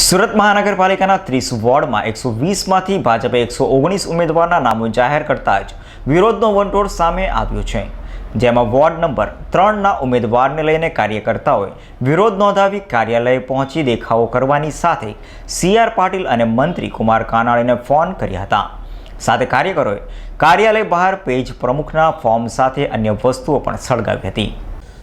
સુરત મહાનગરપાલિકાના ત્રીસ વોર્ડમાં એકસો વીસમાંથી ભાજપે એકસો ઓગણીસ ઉમેદવારના નામો જાહેર કરતા જ વિરોધનો વંટોળ સામે આવ્યો છે. જેમાં વોર્ડ નંબર ત્રણના ઉમેદવારને લઈને કાર્યકર્તાઓએ વિરોધ નોંધાવી કાર્યાલય પહોંચી દેખાવો કરવાની સાથે સીઆર પાટીલ અને મંત્રી કુમાર કાનાણીને ફોન કર્યા હતા. સાથે કાર્યકરોએ કાર્યાલય બહાર પેજ પ્રમુખના ફોર્મ સાથે અન્ય વસ્તુઓ પણ સળગાવી હતી.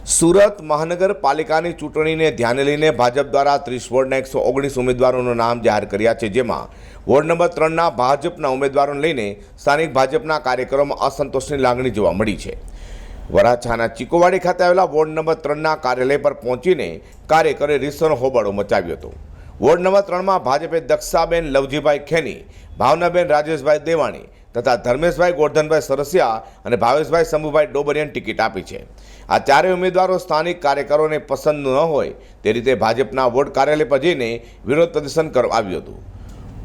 સુરત મહાનગરપાલિકાની ચૂંટણીને ધ્યાને લઈને ભાજપ દ્વારા ત્રીસ વોર્ડના એકસો ઓગણીસ ઉમેદવારોનું નામ જાહેર કર્યા છે, જેમાં વોર્ડ નંબર ત્રણના ભાજપના ઉમેદવારોને લઈને સ્થાનિક ભાજપના કાર્યકરોમાં અસંતોષની લાગણી જોવા મળી છે. વરાછાના ચીકોવાડી ખાતે આવેલા વોર્ડ નંબર ત્રણના કાર્યાલય પર પહોંચીને કાર્યકરે રીસનો હોબાળો મચાવ્યો હતો. વોર્ડ નંબર ત્રણમાં ભાજપે દક્ષાબેન લવજીભાઈ ખેની, ભાવનાબેન રાજેશભાઈ દેવાણી તથા ધર્મેશભાઈ ગોરધનભાઈ સરસિયા અને ભાવેશભાઈ શંભુભાઈ ડોબરિયાને ટિકિટ આપી છે. આ ચારેય ઉમેદવારો સ્થાનિક કાર્યકરોને પસંદ ન હોય તે રીતે ભાજપના વોર્ડ કાર્યાલય પર જઈને વિરોધ પ્રદર્શન કરવા આવ્યું હતું.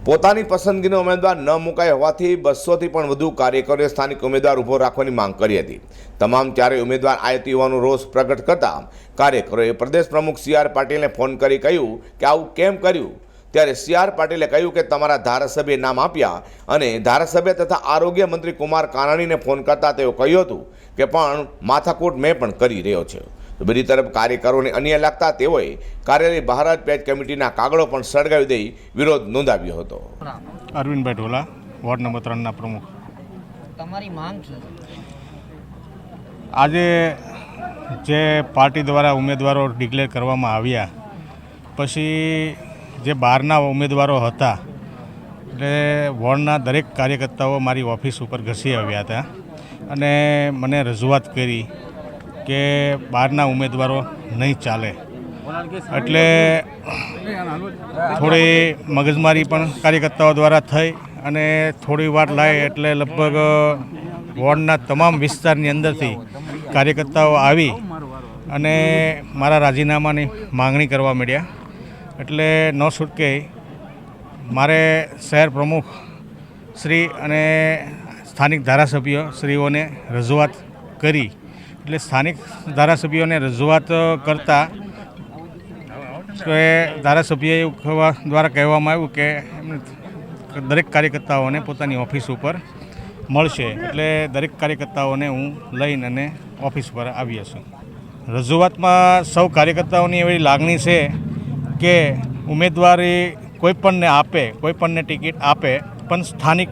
પોતાની પસંદગીનો ઉમેદવાર ન મુકાય હોવાથી બસોથી પણ વધુ કાર્યકરોએ સ્થાનિક ઉમેદવાર ઊભો રાખવાની માંગ કરી હતી. તમામ ચારેય ઉમેદવાર આયતી હોવાનો રોષ પ્રગટ કરતા કાર્યકરોએ પ્રદેશ પ્રમુખ સી આર પાટીલને ફોન કરી કહ્યું કે આવું કેમ કર્યું? ત્યારે સી આર પાટીલે કહ્યું કે તમારા ધારાસભ્યે નામ આપ્યા અને ધારાસભ્ય તથા આરોગ્ય મંત્રી કુમાર કાનાણીને ફોન કરતા તેઓ કહ્યું હતું કે પણ માથાકૂટ મેં પણ કરી રહ્યો છે. તો બીજી તરફ કાર્યકરોને અન્ય લાગતા તેઓએ કાર્યાલય બહાર જ પેજ કમિટીના કાગળો પણ સળગાવી દઈ વિરોધ નોંધાવ્યો હતો. અરવિંદભાઈ ઢોલા વોર્ડ નંબર ત્રણના પ્રમુખ. તમારી માંગ છે. આજે જે પાર્ટી દ્વારા ઉમેદવારો ડિક્લેર કરવામાં આવ્યા પછી જે બહારના ઉમેદવારો હતા, એટલે વોર્ડના દરેક કાર્યકર્તાઓ મારી ઓફિસ ઉપર ઘસી આવ્યા હતા. અને મને રજૂઆત કરી કે બહારના ઉમેદવારો નહીં ચાલે. એટલે થોડી મગજમારી પણ કાર્યકર્તાઓ દ્વારા થઈ અને થોડી વાર લાય એટલે લગભગ વોર્ડના તમામ વિસ્તારની અંદરથી કાર્યકર્તાઓ આવી અને મારા રાજીનામાની માંગણી કરવા માંડ્યા. એટલે ન છૂટકે મારે શહેર પ્રમુખ શ્રી અને સ્થાનિક ધારાસભ્ય શ્રીઓને રજૂઆત કરી. એટલે સ્થાનિક ધારાસભ્યોને રજૂઆત કરતાં કે કહેવા- દ્વારા કહેવામાં આવ્યું કે એમને દરેક કાર્યકર્તાઓને પોતાની ઓફિસ ઉપર મળશે. એટલે દરેક કાર્યકર્તાઓને હું લઈને અને ઓફિસ પર આવ્યો છું. રજૂઆતમાં સૌ કાર્યકર્તાઓની એવી લાગણી છે કે ઉમેદવારી કોઈપણને આપે કોઈપણને ટિકિટ આપે, પણ સ્થાનિક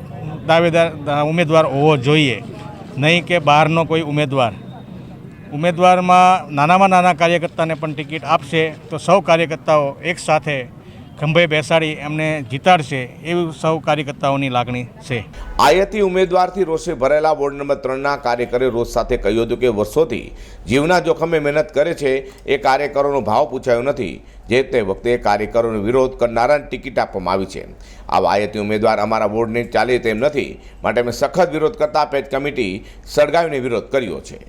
દાવેદાર ઉમેદવાર હોવો જોઈએ. નહીં કે બહારનો કોઈ ઉમેદવાર. ઉમેદવારમાં નાનામાં નાના કાર્યકર્તાને પણ ટિકિટ આપશે, તો સૌ કાર્યકર્તાઓ એકસાથે ખંભે બેસાડી એમને જીતાડશે એવી સૌ કાર્યકર્તાઓની લાગણી છે. આયતી ઉમેદવારથી રોષે ભરેલા વોર્ડ નંબર ત્રણના કાર્યકરે રોજ સાથે કહ્યું હતું કે વર્ષોથી જીવના જોખમે મહેનત કરે છે, એ કાર્યકરોનો ભાવ પૂછાયો નથી, જે તે વખતે કાર્યકરોનો વિરોધ કરનારાને ટિકિટ આપવામાં આવી છે. આવા આયતી ઉમેદવાર અમારા વોર્ડને ચાલે તેમ નથી, માટે અમે સખત વિરોધ કરતા પેજ કમિટી સળગાવીને વિરોધ કર્યો છે.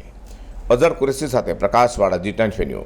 અઝર કુરેશી સાથે પ્રકાશવાળા જી ટેન ન્યૂઝ.